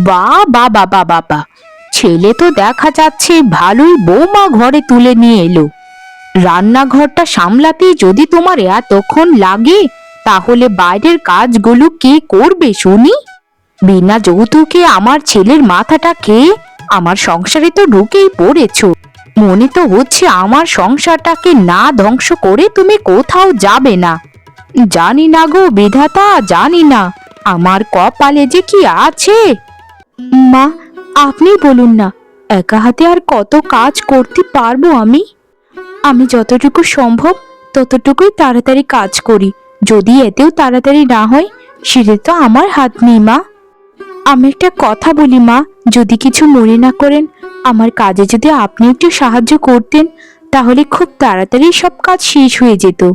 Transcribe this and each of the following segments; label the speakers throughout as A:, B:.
A: বা বা বা বা বাবা ছেলে তো দেখা যাচ্ছে ভালোই বৌমা ঘরে তুলে নিয়ে এলো। রান্নাঘরটা সামলাতে যদি তোমার এতক্ষণ লাগে, তাহলে বাইরের কাজগুলো কে করবে শুনি? বিনা যৌতুকে আমার ছেলের মাথাটা খেয়ে আমার সংসারে তো ঢুকেই পড়েছ। মনে তো হচ্ছে আমার সংসারটাকে না ধ্বংস করে তুমি কোথাও যাবে না। জানি না গো বিধাতা, জানি না। আমার কপালে যে কি আছে? মা, আপনি বলুন না, একা হাতে আর কত কাজ করতে পারব আমি? আমি যতটুকু সম্ভব ততটুকুই তাড়াতাড়ি কাজ করি। যদি এতেও তাড়াতাড়ি না হয়, সেটা তো আমার হাত নেই মা। আমি একটা কথা বলি মা, যদি কিছু মনে না করেন, আমার কাজে যদি আপনি একটু সাহায্য করতেন, তাহলে খুব তাড়াতাড়ি সব কাজ শেষ হয়ে যেত।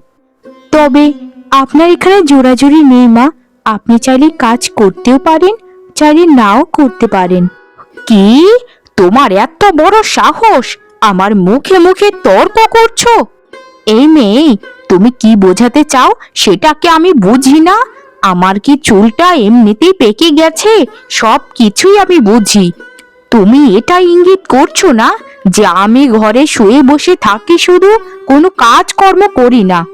A: তবে, আপনার এখানে জোরাজুরি নেই মা, আপনি চাইলে কাজ করতেও পারেন চাইলে নাও করতে পারেন। কি? তোমার এত বড় সাহস! আমার মুখে মুখে তর্ক করছ? এই মেয়ে, তুমি কি বোঝাতে চাও সেটাকে আমি বুঝি না? আমার কি চুলটা এমনিতেই পেকে গেছে? সব কিছুই আমি বুঝি। তুমি এটা ইঙ্গিত করছ না যে আমি ঘরে শুয়ে বসে থাকি শুধু, কোনো কাজকর্ম করি না?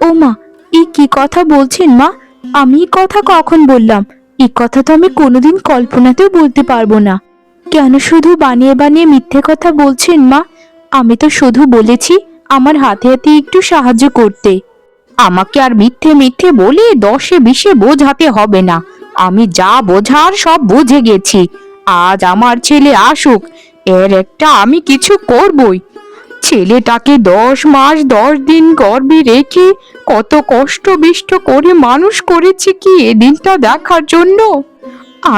A: ও মা এই কি কথা বলছেন মা? আমি কথা কখন বললাম? এই কথা তো আমি কোনোদিন কল্পনাতেও বলতে পারব না। কেন শুধু বানিয়ে বানিয়ে মিথ্যে কথা বলছেন মা? আমি তো শুধু বলেছি, আমার হাতে হাতে একটু সাহায্য করতে। আমাকে আর মিথ্যে মিথ্যে বলে দশে বিশে বোঝাতে হবে না। আমি যা বোঝার সব বুঝে গেছি। আজ আমার ছেলে আসুক, এর একটা আমি কিছু করবই। ছেলেটাকে দশ মাস, দশ দিন গর্বে রেখে কত কষ্ট বিষ্ট করে মানুষ করেছি কি এদিনটা দেখার জন্য?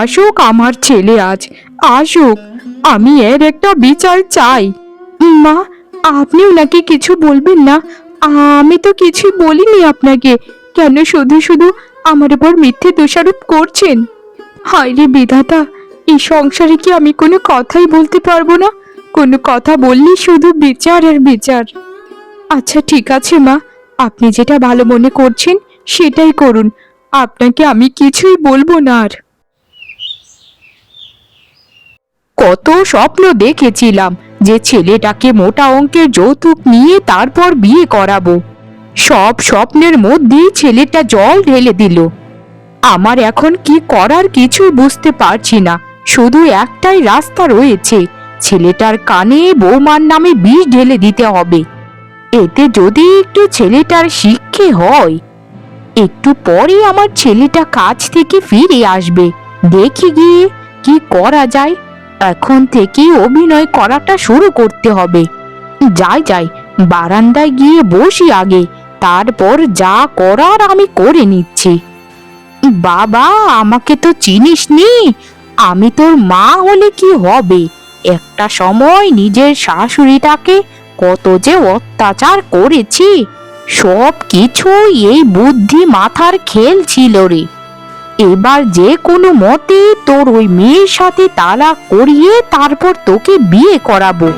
A: আসুক আমার ছেলে আজ, আসুক, আমি এর একটা বিচার চাই। মা, আপনিও নাকি কিছু বলবেন না? আমি তো কিছুই বলিনি আপনাকে। কেন শুধু শুধু আমার উপর মিথ্যে দোষারোপ করছেন? হায় রে বিধাতা, এই সংসারে কি আমি কোনো কথাই বলতে পারব না? কোনো কথা বললে শুধু বিচার আর বিচার। আচ্ছা ঠিক আছে মা। আপনি যেটা ভালো মনে করছেন সেটাই করুন। আপনাকে আমি কিছুই বলব না আর। কত স্বপ্ন দেখেছিলাম যে ছেলেটাকে মোটা অঙ্কের যৌতুক নিয়ে তারপর বিয়ে করাবো। সব স্বপ্নের মধ্যেই ছেলেটা জল ঢেলে দিল। আমার এখন কি করার কিছুই বুঝতে পারছি না। শুধু একটাই রাস্তা রয়েছে। ছেলেটার কানে বৌমার নামে বিষ ঢেলে দিতে হবে। এতে যদি একটু ছেলেটার শিক্ষে হয়, একটু পরে আমার ছেলেটা কাজ থেকে ফিরে আসবে। দেখি গিয়ে কি করা যায়। এখন থেকেই অভিনয় করাটা শুরু করতে হবে। যাই যাই, বারান্দায় গিয়ে বসি আগে। তারপর যা করার আমি করে নিচ্ছি। বাবা, আমাকে তো চিনিস নি আমি তোর মা হলে কি হবে? একটা সময় নিজের শাশুড়িটাকে কত যে অত্যাচার করেছি, সব কিছুই এই বুদ্ধি মাথার খেল ছিল রে। এবার যে কোনো মতে তোর ওই মেয়ের সাথে তালাক করিয়ে তারপর তোকে বিয়ে করাবো।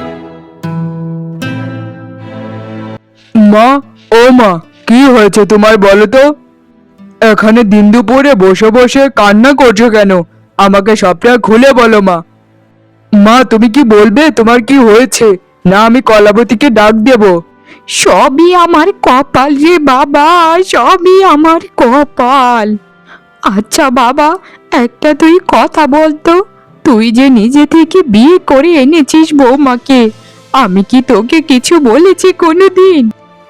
B: মা, ও মা, কি হয়েছে তোমার বলো তো? এখানে দিন দুপুরে বসে বসে কান্না করছ কেন? আমাকে সবটা খুলে বলো মা। মা, তুমি কি বলবে? তোমার কি হয়েছে? না, আমি কলাবতীকে ডাক দেবো।
A: সবই আমার কপাল রে বাবা, সবই আমার কপাল। আচ্ছা বাবা, একটা তুই কথা বলতো। তুই যে নিজে থেকে বিয়ে করে এনেছিস বৌমাকে, আমি কি তোকে কিছু বলেছি কোনোদিন?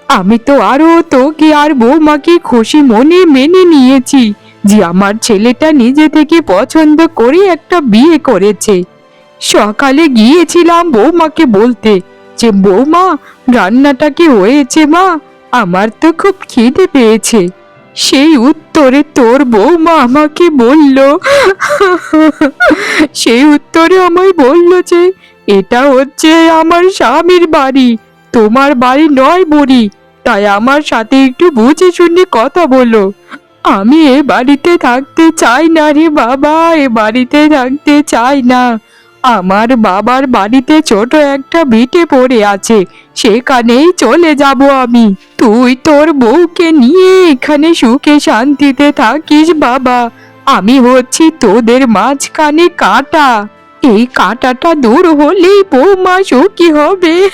A: আমি তো আরও তোকে আর বৌমাকে খুশি মনে মেনে নিয়েছি যে আমার ছেলেটা নিজে থেকে পছন্দ করে একটা বিয়ে করেছে। সকালে গিয়েছিলাম বৌমাকে বলতে যে, বৌমা, রান্নাটা কি হয়েছে মা? আমার তো খুব খিদে পেয়েছে। সেই উত্তরে তোর বৌমা আমাকে বলল, সেই উত্তরে আমায় বলল যে, এটা হচ্ছে আমার স্বামীর বাড়ি, তোমার বাড়ি নয় বুড়ি, তাই আমার সাথে একটু বুঝে শুনে কথা বলো। আমি এ বাড়িতে থাকতে চাই না রে বাবা, এ বাড়িতে থাকতে চাই না। আমার বাবার বাড়িতে ছোট একটা ভিটে পড়ে আছে, সেখানেই চলে যাব আমি। তুই তোর বউকে নিয়ে এখানে সুখে শান্তিতে থাকিস, বাবা। আমি হচ্ছি তোদের মাঝখানে কাঁটা। এই কাঁটাটা দূর হলেই বৌমা সুখী হবে।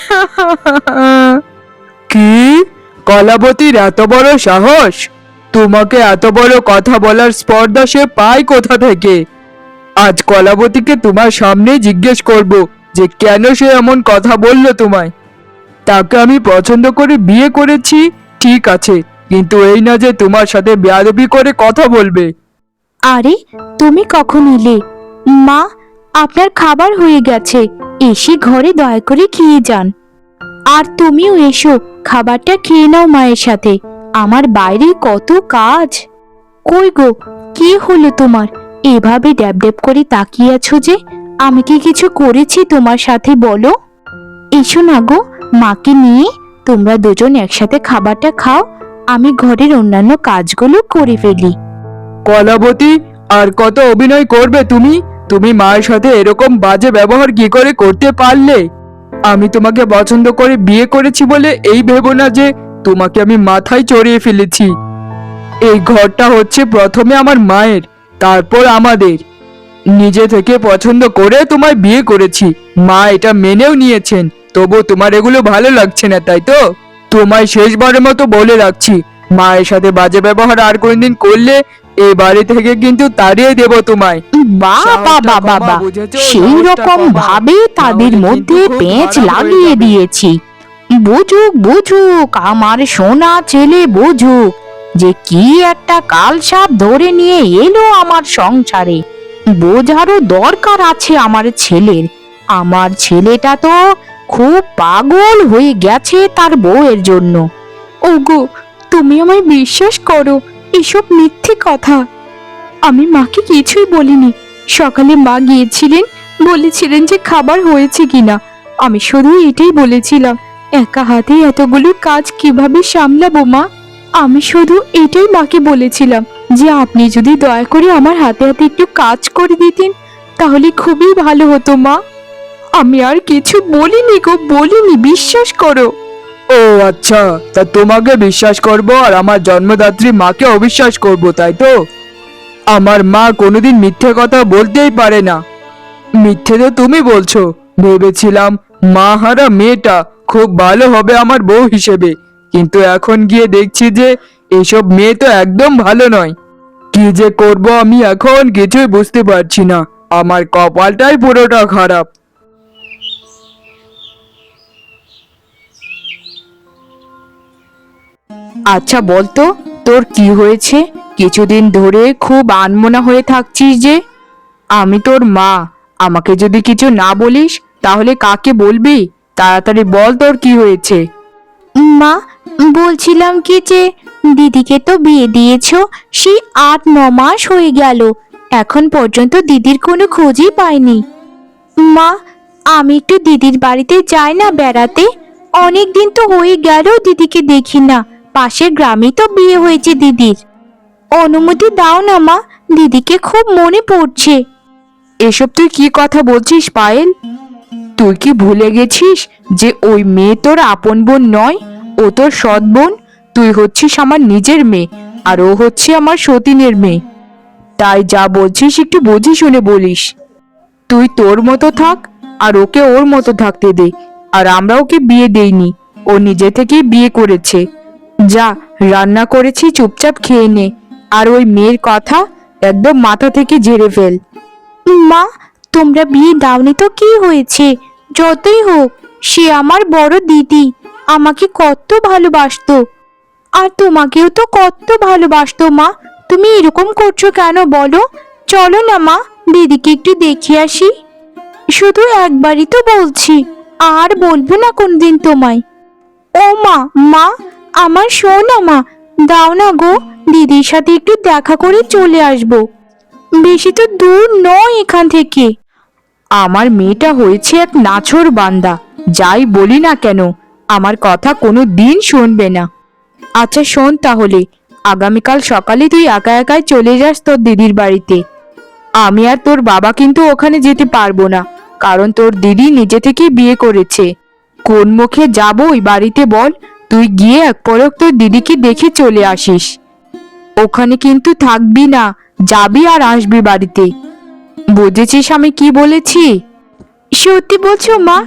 B: কি? কলাবতীর এত বড় সাহস? তোমাকে এত বড় কথা বলার স্পর্ধা সে পায় কোথা থেকে? আজ কলাবতীকে তোমার সামনে জিজ্ঞেস করব যে কেন সে এমন কথা বলল তোমায়। তাকে আমি পছন্দ করে বিয়ে করেছি, ঠিক আছে, কিন্তু এই না যে তোমার সাথে বেয়াদবি করে কথা বলবে।
A: আরে, তুমি কখন এলে? মা, আপনার খাবার হয়ে গেছে, এসে ঘরে দয়া করে খেয়ে যান। আর তুমিও এসো, খাবারটা খেয়ে নাও মায়ের সাথে, আমার বাইরে কত কাজ। কই গো, কি হলো তোমার? এভাবে ড্যাব ড্যাব করে তাকিয়ে আছো যে, আমি কি কিছু করেছি তোমার সাথে বলো? এসো না গো, মাকে নিয়ে তোমরা দুজন একসাথে খাবারটা খাও, আমি ঘরের অন্যান্য কাজগুলো করে ফেলি।
B: কলাবতী, আর কত অভিনয় করবে তুমি? তুমি মায়ের সাথে এরকম বাজে ব্যবহার কি করে করতে পারলে? আমি তোমাকে পছন্দ করে বিয়ে করেছি বলে এই ভেবো না যে, তোমাকে আমি মাথায় চড়িয়ে ফেলেছি। এই ঘরটা হচ্ছে প্রথমে আমার মায়ের। তারপর আমাদের। নিজে থেকে পছন্দ করে তোমায় বিয়ে করেছি। মা এটা মেনেও নিয়েছেন। তবু তোমার এগুলো ভালো লাগছে না তাই তো? তোমায় শেষবারের মতো বলে রাখছি। মায়ের সাথে বাজে ব্যবহার আর কোনদিন করলে এই বাড়ি থেকে কিন্তু তাড়িয়ে দেব তোমায়।
A: বাবা বাবা বা
B: বুঝেছ?
A: সেই রকম ভাবে তাদের মধ্যে পেঁচ লাগিয়ে দিয়েছি। বুঝুক বুঝুক আমার সোনা ছেলে বুঝুক। যে কি একটা কালসাপ ধরে নিয়ে এলো আমার সংসারে। বোঝারও দরকার আছে আমার ছেলের। আমার ছেলেটা তো খুব পাগল হয়ে গেছে তার বউয়ের জন্য। ওগো, তুমি আমায় বিশ্বাস করো, এসব মিথ্যে কথা। আমি মাকে কিছুই বলিনি। সকালে মা গিয়েছিলেন, বলেছিলেন যে খাবার হয়েছে কিনা। আমি শুধু এটাই বলেছিলাম, একা হাতে এতগুলো কাজ কীভাবে সামলাবো মা? আমি শুধু এটাই মাকে বলেছিলাম যে আপনি যদি দয়া করে আমার হাতে হাতে একটু কাজ করে দিতেন, তাহলে খুবই ভালো হতো, মা। আমি আর কিছু বলিনি গো, বলিনি, বিশ্বাস করো।
B: ও আচ্ছা তা তোমাকে বিশ্বাস করব আর আমার জন্মদাত্রী মাকে অবিশ্বাস করব, তাই তো? আমার মা কোনোদিন মিথ্যে কথা বলতেই পারে না। মিথ্যে তো তুমি বলছো। ভেবেছিলাম মা হারা মেয়েটা, খুব ভালো হবে আমার বউ হিসেবে। কিন্তু এখন গিয়ে দেখছি যে এসব মেয়ে তো একদম ভালো নয়। কি যে করব আমি এখন কিছুই বুঝতে পারছি না। আমার কপালটাই পুরোটা খারাপ।
A: আচ্ছা বলতো তোর কি হয়েছে? কিছুদিন ধরে খুব আনমনা হয়ে থাকছিস যে। আমি তোর মা আমাকে যদি কিছু না বলিস তাহলে কাকে বলবি? তাড়াতাড়ি বল তোর কি হয়েছে। মা বলছিলাম কি যে, দিদিকে তো বিয়ে দিয়েছ সেই আট, ন মাস হয়ে গেল। এখন পর্যন্ত দিদির কোনো খোঁজই পাইনি। মা, আমি একটু দিদির বাড়িতে যাই না বেড়াতে? অনেক দিন তো হয়ে গেল দিদিকে দেখি না। পাশের গ্রামে তো বিয়ে হয়েছে দিদির। অনুমতি দাও না, মা, দিদিকে খুব মনে পড়ছে। এসব তুই কি কথা বলছিস, পায়েল? তুই কি ভুলে গেছিস যে ওই মেয়ে তোর আপন বোন নয়? ও তোর সৎ বোন, তুই হচ্ছিস আমার নিজের মেয়ে, আর ও হচ্ছে আমার সতীনের মেয়ে। তাই যা বলছিস একটু বুঝি শুনে বলিস। তুই তোর মতো থাক, আর ওকে ওর মতো থাকতে দে, আর আমরা ওকে বিয়ে দেইনি, ও নিজে থেকেই বিয়ে করেছে। যা, রান্না করেছি, চুপচাপ খেয়ে নে, আর ওই মেয়ের কথা একদম মাথা থেকে ঝেড়ে ফেল। মা, তোমরা বিয়ে দাওনি তো কি হয়েছে? যতই হোক। সে আমার বড় দিদি। আমাকে কত ভালোবাসতো। আর তোমাকেও তো কত ভালোবাসতো মা। তুমি এরকম করছ কেন বলো? চলো না মা, দিদিকে একটু দেখে আসি। শুধু একবারই তো বলছি, আর বলব না কোনদিন তোমায়। ও মা মা, আমার শোনা মা, দাও না গো, দিদির সাথে একটু দেখা করে চলে আসব। বেশি তো দূর নয় এখান থেকে। আমার মেয়েটা হয়েছে এক নাছর বান্দা। যাই বলি না কেন, আমার কথা কোনো দিন শুনবে না। আচ্ছা শোন তাহলে, আগামীকাল সকালে তুই একা একাই চলে যাস তোর দিদির বাড়িতে। আমি আর তোর বাবা কিন্তু ওখানে যেতে পারব না, কারণ তোর দিদি নিজে থেকেই বিয়ে করেছে। কোন মুখে যাব ওই বাড়িতে বল, তুই গিয়ে এক পরক তোর দিদিকে দেখে চলে আসিস। ওখানে কিন্তু থাকবি না, যাবি আর আসবি বাড়িতে। বুঝেছিস আমি কি বলেছি? সত্যি বলছো মা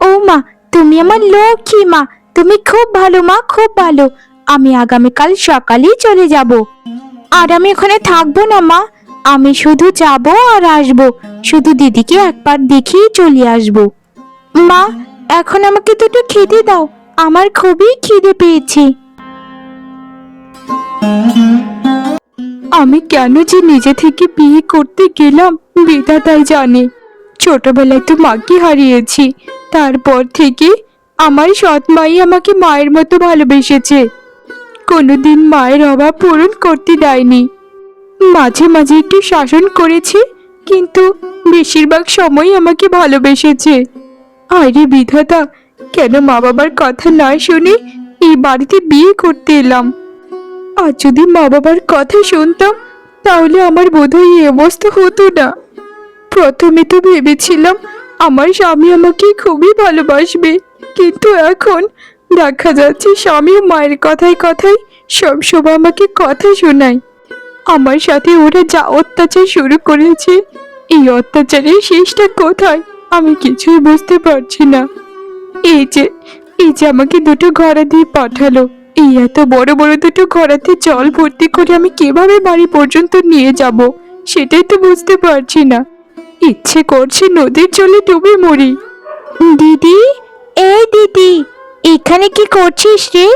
A: ও মা তুমি আমার লক্ষ্মী মা। তুমি খুব ভালো মা, খুব ভালো। আমি আগামীকাল সকালেই চলে যাব। আর আমি ওখানে থাকব না মা। আমি শুধু যাব আর আসব। শুধু দিদিকে একবার দেখেই চলে আসব। মা, এখন আমাকে দুটো খেতে দাও। আমার খুবই খিদে পেয়েছে। আমি কেন যে নিজে থেকে বিয়ে করতে গেলাম বিধাতাই জানে। ছোটবেলায় তো মাকে হারিয়েছি। তারপর থেকে আমার সৎ মাই আমাকে মায়ের মতো ভালোবেসেছে। কোনোদিন মায়ের অভাব পূরণ করতে দেয়নি। মাঝে মাঝে একটু শাসন করেছে, কিন্তু বেশিরভাগ সময় আমাকে ভালোবেসেছে। আরে বিধাতা, কেন মা বাবার কথা না শুনে এই বাড়িতে বিয়ে করতে এলাম? আর যদি মা বাবার কথা শুনতাম, তাহলে আমার বোধহয় এই অবস্থা হতো না। প্রথমে তো ভেবেছিলাম আমার স্বামী আমাকে খুবই ভালোবাসবে। কিন্তু এখন দেখা যাচ্ছে স্বামীও মায়ের কথায় কথায় সবসময় আমাকে কথা শোনায়। আমার সাথে ওরা যা অত্যাচার শুরু করেছে, এই অত্যাচারের শেষটা কোথায় আমি কিছুই বুঝতে পারছি না। এই যে এই যে আমাকে দুটো ঘোড়া দিয়ে পাঠালো, এই এত বড় বড় দুটো ঘোড়াতে জল ভর্তি করে আমি কীভাবে বাড়ি পর্যন্ত নিয়ে যাব, সেটাই তো বুঝতে পারছি না। ইচ্ছে করছে নদীর জলে ডুবে মরি। দিদি এই দিদি এখানে কি করছিস রে?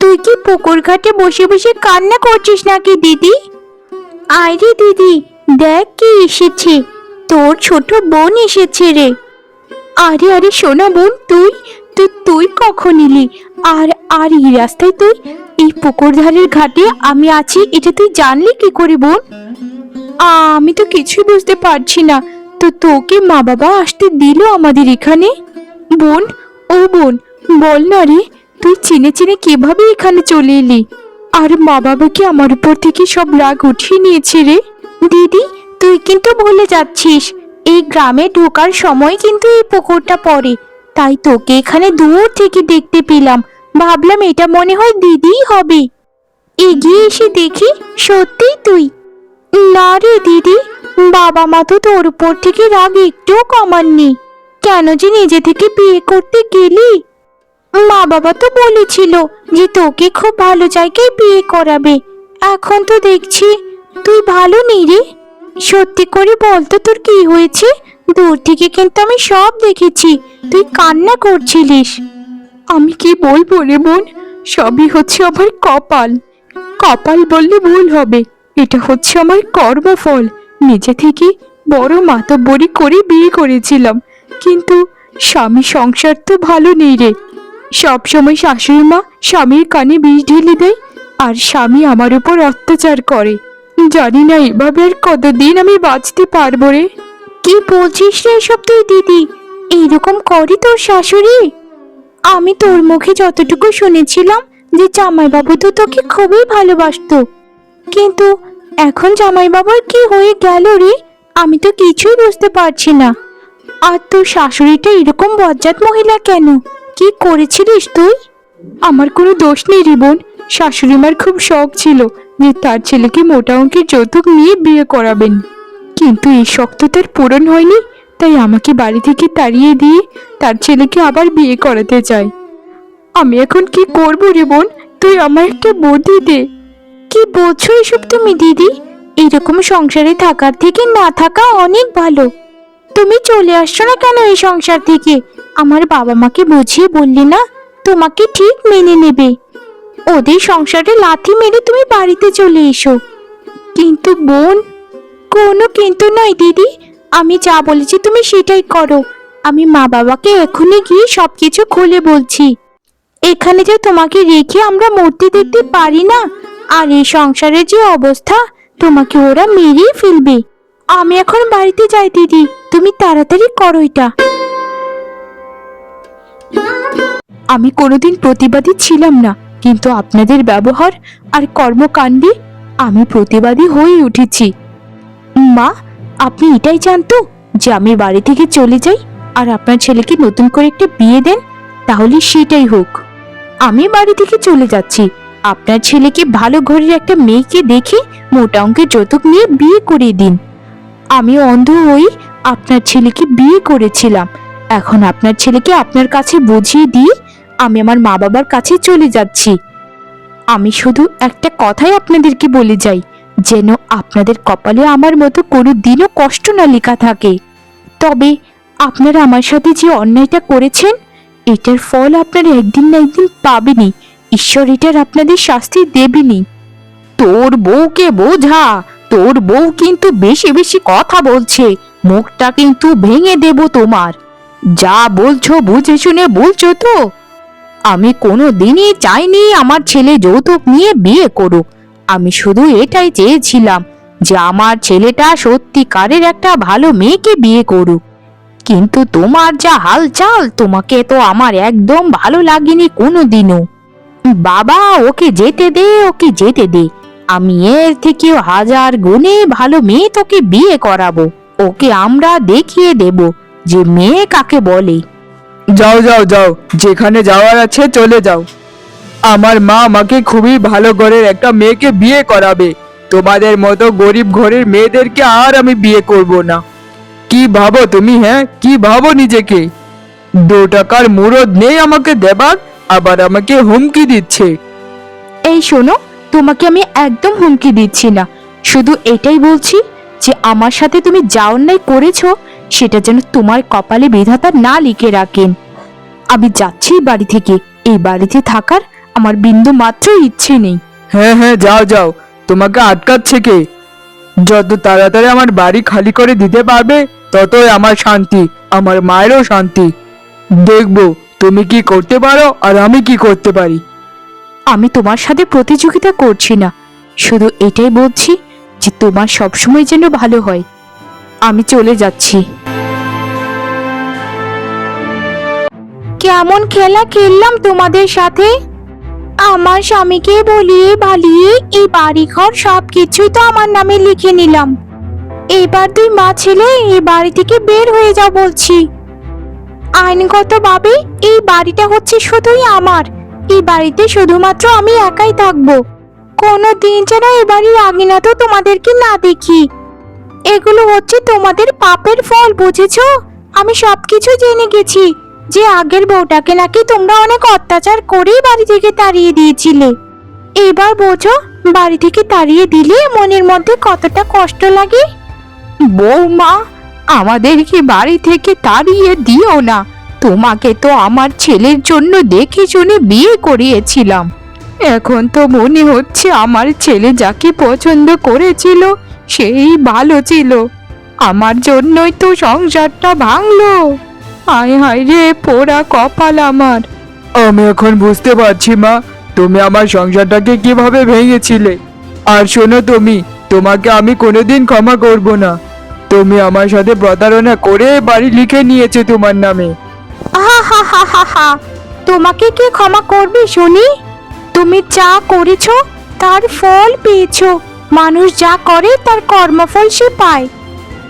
A: তুই কি পুকুর ঘাটে বসে বসে কান্না করছিস নাকি দিদি? আরে দিদি দেখ কি এসেছে। তোর ছোট বোন এসেছে রে। আরে আরে সোনা বোন তুই তুই তুই কখন এলি? আর আর এই রাস্তায় তুই এই পুকুর ধারের ঘাটে আমি আছি এটা তুই জানলি কি করে বোন? আমি তো কিছুই বুঝতে পারছি না। তো তোকে মা বাবা আসতে দিল আমাদের এখানে? বোন, ও বোন, বল না রে, তুই চিনে চিনে কীভাবে এখানে চলে এলি? আর মা বাবা কি আমার উপর থেকে সব রাগ উঠিয়ে নিয়েছে রে? দিদি, তুই কিন্তু ভুলে যাচ্ছিস। এই গ্রামে ঢোকার সময় কিন্তু এই পুকুরটা পড়ে। তাই তোকে এখানে দূর থেকে দেখতে পেলাম। ভাবলাম এটা মনে হয় দিদিই হবে। এগিয়ে এসে দেখি, সত্যিই তুই। না রে দিদি, বাবা মা তো তোর উপর থেকে রাগ একটুও কমাননি। কেন যে নিজে থেকে বিয়ে করতে গেলি? মা বাবা তো বলেছিল যে তোকে খুব ভালো জায়গায় বিয়ে করাবে। এখন তো দেখছি তুই ভালো নেই রে। সত্যি করে বলতো তোর কি হয়েছে? দূর থেকে কিন্তু আমি সব দেখেছি। তুই কান্না করছিলিস। আমি কি বলব রে বোন? সবই হচ্ছে আমার কপাল। কপাল বললে ভুল হবে। এটা হচ্ছে আমার কর্মফল। নিজে থেকে বড় মাতব্বরি করে বিয়ে করেছিলাম। কিন্তু স্বামী সংসার তো ভালো নেই রে। সবসময় শাশুড়ি মা স্বামীর কানে বিষ ঢেলে দেয় আর স্বামী আমার উপর অত্যাচার করে। জানি না এভাবে আর কতদিন আমি বাঁচতে পারব রে। কি বলছিস রে এসব তুই, দিদি? এইরকম করি তোর শাশুড়ি? আমি তোর মুখে যতটুকু শুনেছিলাম যে জামাইবাবু তো তোকে খুবই ভালোবাসতো। কিন্তু এখন জামাইবাবুর কি হয়ে গেল রে? আমি তো কিছুই বুঝতে পারছি না। আর তোর শাশুড়িটা এরকম বজ্জাত মহিলা কেন? কি করেছিলিস তুই? আমার কোনো দোষ নেই রে বোন। শাশুড়ি মার খুব শখ ছিল যে তার ছেলেকে মোটা অঙ্কের যৌতুক নিয়ে বিয়ে করাবেন। কিন্তু এই শখ তো তার পূরণ হয়নি, তাই আমাকে বাড়ি থেকে তাড়িয়ে দিয়ে তার ছেলেকে আবার বিয়ে করাতে চায়। আমি এখন কি করব রে বোন? তুই আমার একটা বুদ্ধি দে। কি বলছো এসব তুমি, দিদি? এরকম সংসারে থাকার থেকে না থাকা অনেক ভালো। তুমি চলে আসছো না কেন এই সংসার থেকে? আমার বাবা মাকে বুঝিয়ে বললি না, তোমাকে ঠিক মেনে নেবে। ওদের সংসারে লাথি মেরে তুমি বাড়িতে চলে এসো। কিন্তু বোন, কোনো কিন্তু নয়, দিদি। আমি যা বলেছি তুমি সেটাই করো। আমি মা বাবাকে এখনই গিয়ে সবকিছু খুলে বলছি। এখানে যে তোমাকে রেখে আমরা মূর্তি দেখতে পারি না আর এই সংসারের যে অবস্থা, তোমাকে ওরা মেরেই ফেলবে। আমি এখন বাড়িতে যাই, দিদি। তুমি তাড়াতাড়ি করো এটা। আমি কোনোদিন প্রতিবাদী ছিলাম না, কিন্তু আপনাদের ব্যবহার আর কর্মকাণ্ডে আমি প্রতিবাদী হয়ে উঠেছি। মা, আপনি এটাই জানতো যে আমি বাড়ি থেকে চলে যাই আর আপনার ছেলেকে নতুন করে একটা বিয়ে দেন? তাহলে সেটাই হোক। আমি বাড়ি থেকে চলে যাচ্ছি। আপনার ছেলেকে ভালো ঘরের একটা মেয়েকে দেখে মোটা অঙ্কের যৌতুক নিয়ে বিয়ে করে দিন। আমি অন্ধ হই, আপনার ছেলেকে বিয়ে করেছিলাম। এখন আপনার ছেলেকে আপনার কাছে বুঝিয়ে দিয়ে আমি আমার মা বাবার কাছে চলে যাচ্ছি। আমি শুধু একটা কথাই আপনাদেরকে বলে যাই, যেন আপনাদের কপালে আমার মতো কোনো দিনও কষ্ট না লেখা থাকে। তবে আপনারা আমার সাথে যে অন্যায়টা করেছেন, এটার ফল আপনারা একদিন না একদিন পাবেনই। ঈশ্বর এটার আপনাদের শাস্তি দেবেনি। তোর বউকে বোঝা, তোর বউ কিন্তু বেশি বেশি কথা বলছে, মুখটা কিন্তু ভেঙে দেব তোমার। যা বলছো বুঝে শুনে বলছো তো। আমি কোনো দিনই চাইনি আমার ছেলে যৌতুক নিয়ে বিয়ে করুক। আমি শুধু এটাই চেয়েছিলাম যে আমার ছেলেটা সত্যিকারের একটা ভালো মেয়েকে বিয়ে করুক। কিন্তু তোমার যা হালচাল, তোমাকে তো আমার একদম ভালো লাগেনি কোনো দিনও বাবা, ওকে যেতে দে, ওকে যেতে দে। আমি এর থেকেও হাজার গুণে ভালো মেয়ে তোকে বিয়ে করাবো। ওকে আমরা দেখিয়ে দেব যে মেয়ে কাকে বলে।
B: যাও যাও যাও, যেখানে যাওয়ার আছে চলে যাও। আমার মা আমাকে খুবই ভালো ঘরের একটা মেয়েকে বিয়ে করাবে। তোমাদের মতো গরিব ঘরের মেয়েদেরকে আর আমি বিয়ে করব না। কি ভাবো তুমি হ্যাঁ? কি ভাবো নিজেকে? দু টাকার মুরদ নেই আমাকে দেবার? আবার আমাকে হুমকি দিচ্ছে।
A: এই শোনো তোমাকে আমি একদম হুমকি দিচ্ছি না। শুধু এটাই বলছি যে আমার সাথে তুমি যা অন্যায় করেছ সেটা যেন তোমার কপালে বিধাতা না লিখে রাখেন। আমি যাচ্ছি বাড়ি থেকে। এই বাড়িতে থাকার আমার বিন্দু মাত্র ইচ্ছে নেই।
B: হ্যাঁ হ্যাঁ যাও যাও। তোমাকে আটকাচ্ছে কে? যত তাড়াতাড়ি আমার বাড়ি খালি করে দিতে পারবে ততই আমার শান্তি আমার মায়েরও শান্তি। দেখব তুমি কি করতে পারো আর আমি কি করতে পারি?
A: আমি তোমার সাথে প্রতিযোগিতা করছি না। শুধু এটাই বলছি যে তোমার সবসময় যেন ভালো হয়। আমি চলে যাচ্ছি। কেমন খেলা খেললাম তোমাদের সাথে? আমার স্বামীকে বলিয়ে বালিয়ে এই বাড়িঘর সব কিছুই তো আমার নামে লিখে নিলাম। এবার তুই মা ছেলে এই বাড়ি থেকে বের হয়ে যাও বলছি। আইনগতভাবে এই বাড়িটা হচ্ছে শুধুই আমার। এই বাড়িতে শুধুমাত্র আমি একাই থাকব। কোনো দিন যেন এ বাড়ির আঙিনা তো তোমাদেরকে না দেখি। এগুলো হচ্ছে তোমাদের পাপের ফল, বুঝেছ? আমি সবকিছু জেনে গেছি যে আগের বউটাকে নাকি তোমরা অনেক অত্যাচার করেই বাড়ি থেকে তাড়িয়ে দিয়েছিলে। এবার বোঝো, বাড়ি থেকে তাড়িয়ে দিলে মনের মধ্যে কতটা কষ্ট লাগে? বৌমা আমাদেরকে বাড়ি থেকে তাড়িয়ে দিও না। তোমাকে তো আমার ছেলের জন্য দেখে শুনে বিয়ে করিয়েছিলাম। এখন তো মনে হচ্ছে আমার ছেলে যাকে পছন্দ করেছিল, সেই ভালো ছিল। আমার জন্যই তো সংসারটা ভাঙলো। হায় হায় রে পোড়া কপাল আমার।
B: আমি এখন বুঝতে পারছি মা, তুমি আমার সংসারটাকে কীভাবে ভেঙেছিলে। আর শোনো তুমি, তোমাকে আমি কোনোদিন ক্ষমা করব না। তুমি আমার সাথে প্রতারণা করে বাড়ি লিখে নিয়েছে তোমার নামে।
A: তোমাকে কে ক্ষমা করবে, শুনি? তুমি যা করেছ, তার ফল পেয়েছ। মানুষ যা করে, তার কর্মফল সে পায়।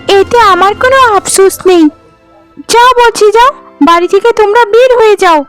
A: এতে আমার কোনো আফসোস নেই। যা বলছি, যাও। বাড়ি থেকে তোমরা বের হয়ে যাও।